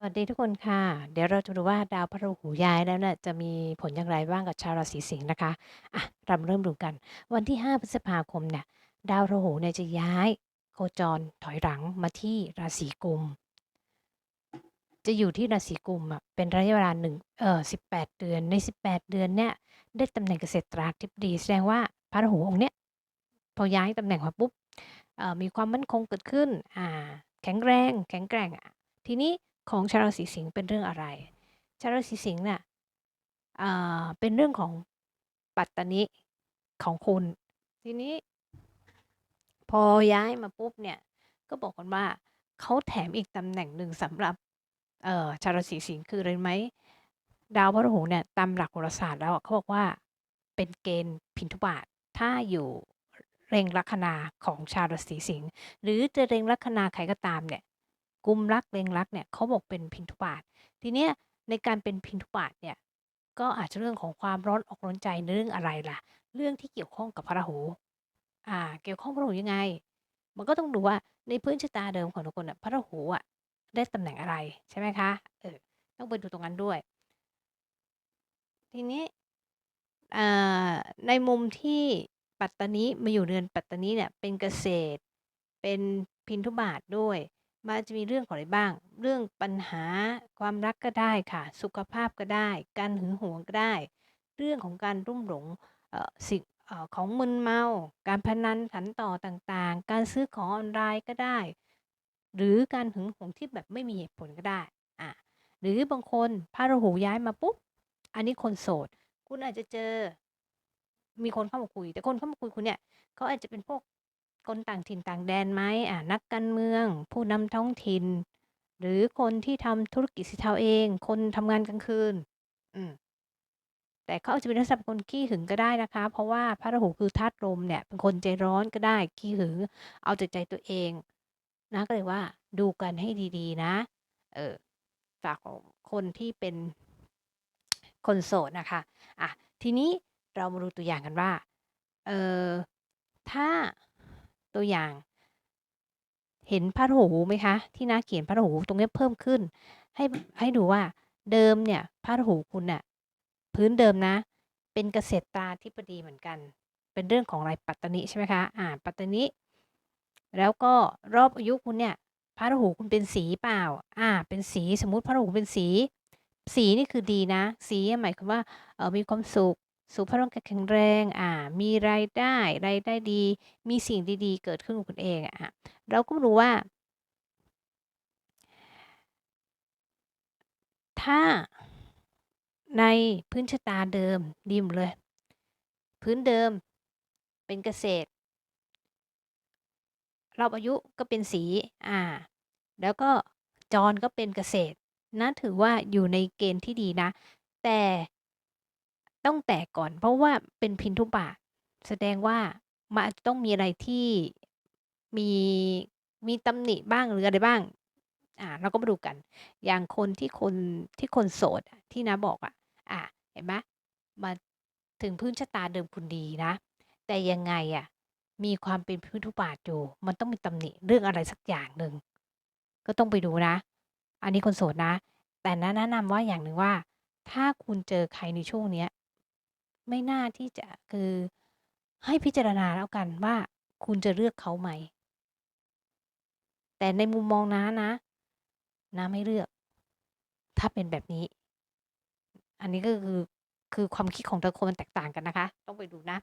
สวัสดีทุกคนค่ะ เดี๋ยวเราจะดูว่าดาวพฤหัสย้ายแล้วเนี่ยจะมีผลอย่างไรบ้างกับชาวราศีสิงห์นะคะอะเราเริ่มดูกัน วันที่ 5 พฤษภาคมเนี่ยดาวพฤหัสเนี่ยจะย้ายโคจรถอยหลังมาที่ราศีกุม จะอยู่ที่ราศีกุมอะเป็นระยะเวลาหนึ่งเอ่อ18เดือนใน 18 เดือนเนี่ยได้ตำแหน่งเกษตราธิบดีแสดงว่าพระราหูองค์เนี้ยพอย้ายตำแหน่งมาปุ๊บมีความมั่นคงเกิดขึ้นอ่าแข็งแรงแข็งแกร่งอะทีนี้ ของชาวราศีสิงห์เป็นเรื่องอะไร ชาวราศีสิงห์เนี่ยเป็นเรื่องของปัตตนิของคุณ ทีนี้ พอย้ายมาปุ๊บเนี่ย ก็บอกกันว่าเขาแถมอีกตำแหน่งหนึ่งสำหรับชาวราศีสิงห์คืออะไรไหมดาวพฤหัสเนี่ยตามหลักโหราศาสตร์แล้วเขาบอกว่าเป็นเกณฑ์พินทุบาทถ้าอยู่เร็งลัคนาของชาวราศีสิงห์หรือจะเร็งลัคนาใครก็ตามเนี่ย กุมรักเร็งรักเนี่ยเขาบอกเป็นพินทุบาท ทีเนี้ยในการเป็นพินทุบาทเนี่ยก็อาจจะเรื่องของความร้อนอกร้อนใจในเรื่องอะไรล่ะ เรื่องที่เกี่ยวข้องกับพระราหู อ่า เกี่ยวข้องพระราหูยังไง มันก็ต้องดูว่าในพื้นชะตาเดิมของทุกคนน่ะพระราหูอะได้ตำแหน่งอะไรใช่ไหมคะ เออ ต้องไปดูตรงนั้นด้วย ทีนี้ในมุมที่ปัตตานีมาอยู่เรือนปัตตานีเนี่ยเป็นเกษตร เป็นพินทุบาทด้วย มันจะมีเรื่องของอะไรบ้าง เรื่องปัญหาความรักก็ได้ค่ะ สุขภาพก็ได้ การหึงหวงก็ได้ เรื่องของการรุ่มหลงเอ่อสิ่งเอ่อของมึนเมา การพนันขันต่อต่างๆ การซื้อของออนไลน์ก็ได้ หรือการหึงหวงที่แบบไม่มีเหตุผลก็ได้อะหรือบางคนพระราหูย้ายมาปุ๊บ อันนี้คนโสด คุณอาจจะเจอ มีคนเข้ามาคุย แต่คนเข้ามาคุยคุณเนี่ยเขาอาจจะเป็นพวก คนต่างถิ่นต่างแดนไหมอ่านักการเมือง ผู้นำท้องถิ่น หรือคนที่ทำธุรกิจสีเทาเอง คนทำงานกลางคืน อืมแต่เขาอาจจะเป็นลักษณะเป็นคนขี้หึงก็ได้นะคะ เพราะว่าพระราหูคือธาตุลมเนี่ยเป็นคนใจร้อนก็ได้ขี้หึง เอาแต่ใจตัวเองนะก็เลยว่าดูกันให้ดีๆ นะ เออฝากคนที่เป็นคนโสดนะคะ อะ ทีนี้เรามาดูตัวอย่างกันว่า เออถ้า ตัวอย่าง เห็นพระราหูไหมคะ ที่หน้าเขียนพระราหูตรงนี้เพิ่มขึ้น ให้ให้ดูว่าเดิมเนี่ยพระราหูคุณน่ะพื้นเดิมนะ เป็นเกษตรตาธิบดีเหมือนกัน เป็นเรื่องของอะไรปัตตนิใช่ไหมคะอ่าปัตตนิแล้วก็รอบอายุคุณเนี่ยพระราหูคุณเป็นสีเปล่า อ่า เป็นสีสมมุติพระราหูเป็นสี สีนี่คือดีนะ สีหมายความว่าเออมีความสุข สุขภาพร่างกายแข็งแรงอ่ามีรายได้รายได้ดี มีสิ่งดีๆ เกิดขึ้นกับคุณเองอะเราก็รู้ว่า ถ้าในพื้นชะตาเดิมดีหมเลย พื้นเดิมเป็นเกษตรรอบอายุก็เป็นสีอ่า แล้วก็จรก็เป็นเกษตรนะถือว่าอยู่ในเกณฑ์ที่ดีนะ แต่ ต้องแตกก่อน เพราะว่าเป็นพินทุบาท แสดงว่ามันอาจจะต้องมีอะไรที่ มี มีตำหนิบ้าง หรืออะไรบ้าง อ่า เราก็มาดูกัน อย่างคนที่คน ที่คนโสดอะ ที่น้าบอกอะ อ่า เห็นไหม มาถึงพื้นชะตาเดิมคุณดีนะ แต่ยังไงอะ มีความเป็นพินทุบาทอยู่ มันต้องมีตำหนิเรื่องอะไรสักอย่างหนึ่ง ก็ต้องไปดูนะ อันนี้คนโสดนะ แต่น้าแนะนำว่าอย่างหนึ่งว่า ถ้าคุณเจอใครในช่วงเนี้ย ไม่น่าที่จะคือให้พิจารณาแล้วกันว่าคุณจะเลือกเขาไหม แต่ในมุมมองน้านะน้าไม่เลือก ถ้าเป็นแบบนี้ อันนี้ก็คือคือความคิดของแต่คนมันแตกต่างกันนะคะ ต้องไปดูนะ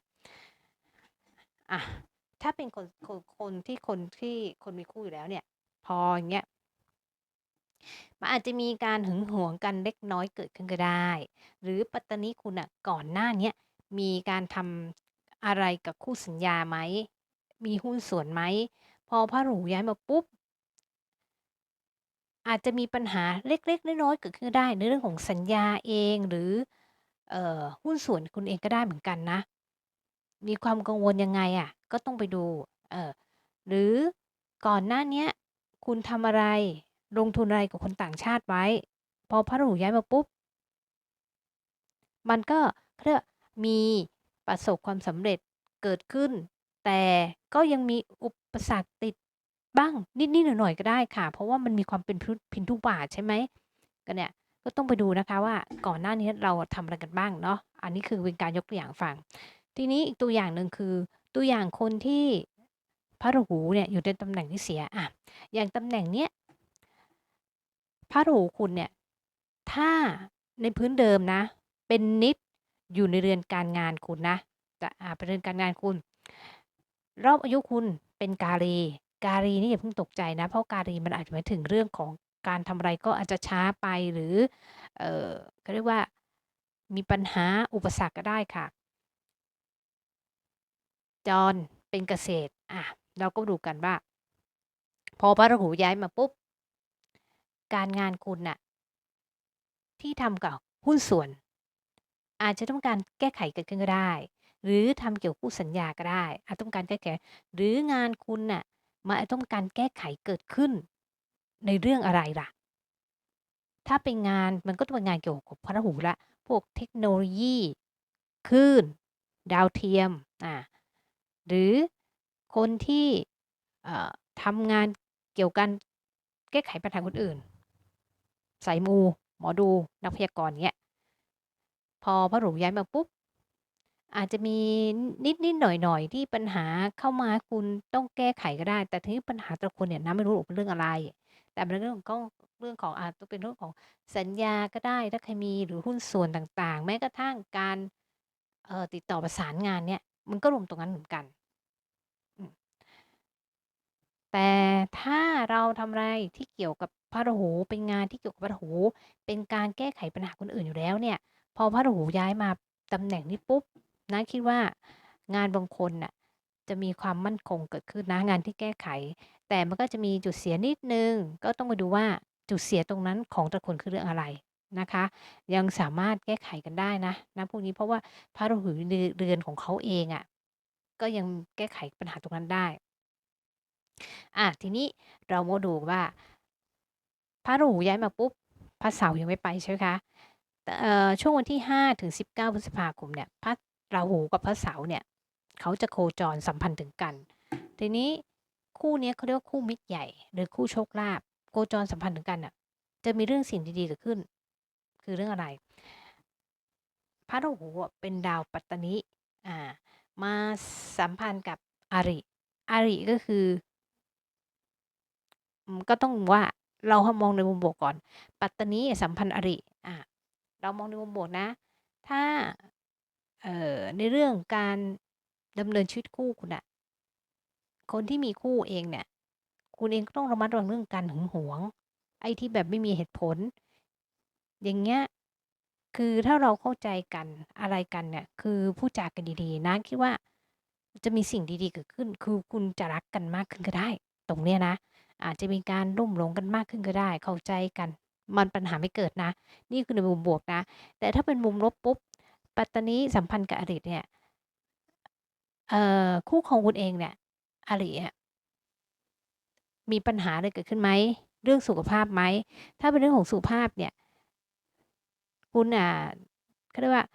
อะถ้าเป็นคนคนคนที่คนที่คนมีคู่อยู่แล้วเนี่ย พออย่างเงี้ย มันอาจจะมีการหึงหวงกันเล็กน้อยเกิดขึ้นก็ได้ หรือปัตตานีคุณน่ะก่อนหน้าเนี้ยมีการทำอะไรกับคู่สัญญาไหม มีหุ้นส่วนไหม พอพระราหูย้ายมาปุ๊บ อาจจะมีปัญหาเล็กๆน้อยๆเกิดขึ้นได้ ในเรื่องของสัญญาเองหรือเอ่อหุ้นส่วนคุณเองก็ได้เหมือนกันนะ มีความกังวลยังไงอะก็ต้องไปดูเออหรือก่อนหน้าเนี้ย คุณทำอะไร ลงทุนอะไรกับคนต่างชาติไว้ พอพระราหูย้ายมาปุ๊บ มันก็เรียกมีประสบความสำเร็จเกิดขึ้น แต่ก็ยังมีอุปสรรคติดบ้างนิดๆหน่อยๆก็ได้ค่ะ เพราะว่ามันมีความเป็นพ,พินทุบาทใช่ไหมก็เนี่ยก็ต้องไปดูนะคะว่าก่อนหน้านี้เราทำอะไรกันบ้างเนาะอันนี้คือเป็นการยกตัวอย่างฟัง ทีนี้อีกตัวอย่างหนึ่งคือ ตัวอย่างคนที่พระราหูเนี่ยอยู่ในตำแหน่งที่เสียอะอย่างตำแหน่งเนี้ย พระราหูคุณเนี่ย ถ้าในพื้นเดิมนะ เป็นนิดอยู่ในเรือนการงานคุณนะ จะอ่าเป็นเรือนการงานคุณ รอบอายุคุณเป็นกาลี กาลีนี่อย่าเพิ่งตกใจนะ เพราะกาลีมันอาจจะหมายถึงเรื่องของการทำอะไรก็อาจจะช้าไปหรือ เออเขาเรียกว่ามีปัญหาอุปสรรคก็ได้ค่ะจรเป็นเกษตร อะ เราก็ดูกันว่า พอพระราหูย้ายมาปุ๊บ การงานคุณน่ะ ที่ทำกับหุ้นส่วน อาจจะต้องการแก้ไขเกิดขึ้นก็ได้ หรือทำเกี่ยวกับคู่สัญญาก็ได้ อาจต้องการแก้ไข หรืองานคุณน่ะมันอาจต้องการแก้ไขเกิดขึ้น ในเรื่องอะไรล่ะ ถ้าเป็นงานมันก็ต้องเป็นงานเกี่ยวกับพระหูละ พวกเทคโนโลยีคลื่น ดาวเทียมอ่าหรือคนที่ทำงานเกี่ยวกันแก้ไขปัญหาคนอื่น สายมู หมอดูนักพยากรณ์เงี้ย พอพระราหูย้ายมาปุ๊บ อาจจะมีนิดนิดหน่อยหน่อยที่ปัญหาเข้ามาคุณต้องแก้ไขก็ได้ แต่ทีนี้ปัญหาแต่ละคนเนี่ยน้าไม่รู้หรอกเป็นเรื่องอะไร แต่เป็นเรื่องของเรื่องของอาจจะเป็นเรื่องของสัญญาก็ได้ถ้าใครมีหรือหุ้นส่วนต่างๆ แม้กระทั่งการเอ่อติดต่อประสานงานเนี่ย มันก็รวมตรงนั้นเหมือนกันอืมแต่ถ้าเราทำอะไรที่เกี่ยวกับ พระราหู เป็นงานที่เกี่ยวกับพระราหู เป็นการแก้ไขปัญหาคนอื่นอยู่แล้วเนี่ย พอพระราหูย้ายมาตำแหน่งนี้ปุ๊บนะคิดว่างานบางคนน่ะจะมีความมั่นคงเกิดขึ้นนะงานที่แก้ไข แต่มันก็จะมีจุดเสียนิดหนึ่งก็ต้องมาดูว่าจุดเสียตรงนั้นของต่ละคนคือเรื่องอะไรนะคะ ยังสามารถแก้ไขกันได้นะณพวกนี้เพราะว่าพระราหูเรือนของเขาเองอะก็ยังแก้ไขปัญหาตรงนั้นได้อ่าทีนี้เรามาดูว่า พระราหูย้ายมาปุ๊บพระเสาร์ยังไม่ไปใช่ไหมคะช่วงวันที่5ถึง19พฤษภาคมเนี่ยพระราหูกับพระเสาร์เนี่ยเขาจะโคจรสัมพันธ์ถึงกัน ทีนี้คู่นี้เขาเรียกว่าคู่มิตรใหญ่ หรือคู่โชคลาภโคจรสัมพันธ์ถึงกันน่ะจะมีเรื่องสิ่งดีๆเกิดขึ้น คือเรื่องอะไร พระราหูเป็นดาวปัตตนิอ่ามาสัมพันธ์กับอริอริก็คือ ก็ต้องว่า เรามองในมุมบวกก่อน ปัตตานิสัมพันธ์อริอ่าเรามองในมุมบวกนะ ถ้าเอ่อในเรื่องการดำเนินชีวิตคู่คุณน่ะคนที่มีคู่เองเนี่ย คุณเองก็ต้องระมัดระวังเรื่องการหึงหวง ไอ้ที่แบบไม่มีเหตุผล อย่างเงี้ยคือถ้าเราเข้าใจกันอะไรกันเนี่ย คือพูดจากันดีๆ นะคิดว่าจะมีสิ่งดีๆเกิดขึ้น คือคุณจะรักกันมากขึ้นก็ได้ ตรงเนี้ยนะ อาจจะมีการร่มหลงกันมากขึ้นก็ได้ เข้าใจกัน มันปัญหาไม่เกิดนะ นี่คือในมุมบวกนะ แต่ถ้าเป็นมุมลบปุ๊บ ปัตตนิสัมพันธ์กับอริเนี่ยคู่ครองคุณเองเนี่ยอริมีปัญหาอะไรเกิดขึ้นไหม เรื่องสุขภาพไหม ถ้าเป็นเรื่องของสุขภาพเนี่ย คุณอะเขาเรียกว่า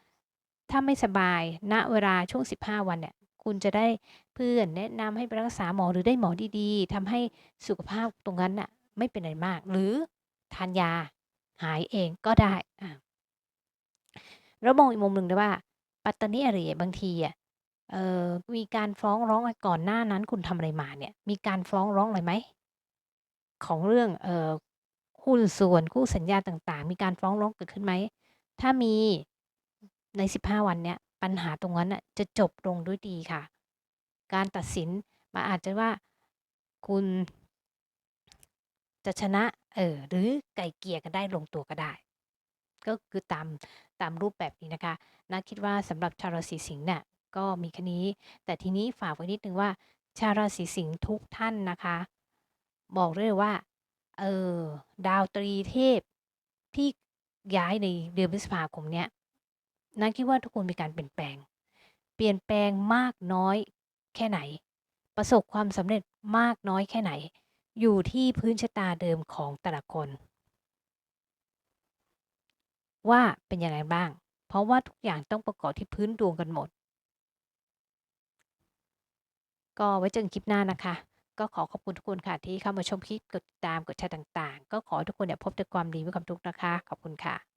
ถ้าไม่สบาย ณ เวลาช่วง 15 วันเนี่ย คุณจะได้เพื่อนแนะนำให้ไปรักษาหมอหรือได้หมอดีๆทำให้สุขภาพตรงนั้นน่ะไม่เป็นอะไรมาก หรือทานยาหายเองก็ได้อาแล้วมองอีกมุมหนึ่งด้วยว่า ปัตตานิอริบางทีอะเอ่อมีการฟ้องร้องก่อนหน้านั้นคุณทำอะไรมาเนี่ย มีการฟ้องร้องอะไรไหม?ของเรื่องเออหุ้นส่วนคู่สัญญาต่าง ๆ มีการฟ้องร้องเกิดขึ้นไหม ถ้ามีใน 15 วันเนี้ย ปัญหาตรงนั้นน่ะจะจบลงด้วยดีค่ะ การตัดสินมันอาจจะว่าคุณ จะชนะ เออ หรือไก่เกลี่ยกันได้ลงตัวก็ได้ ก็คือตามตามรูปแบบนี้นะคะน้าคิดว่าสำหรับชาวราศีสิงห์เนี่ยก็มีแค่นี้ แต่ทีนี้ฝากไว้นิดหนึ่งว่า ชาวราศีสิงห์ทุกท่านนะคะ บอกเลยว่า เออ ดาวตรีเทพที่ย้ายในเดือนพฤษภาคมเนี้ย น้าคิดว่าทุกคนมีการเปลี่ยนแปลง เปลี่ยนแปลงมากน้อยแค่ไหน ประสบความสำเร็จมากน้อยแค่ไหน อยู่ที่พื้นชะตาเดิมของแต่ละคน ว่าเป็นยังไงบ้าง เพราะว่าทุกอย่างต้องประกอบที่พื้นดวงกันหมด ก็ไว้เจอกันคลิปหน้านะคะก็ขอขอบคุณทุกคนค่ะที่เข้ามาชมคลิปกดติดตามกดแชร์ต่างๆ ก็ขอทุกคนเนี่ยพบแต่ความดีไมีความสุกข์นะคะ ขอบคุณค่ะ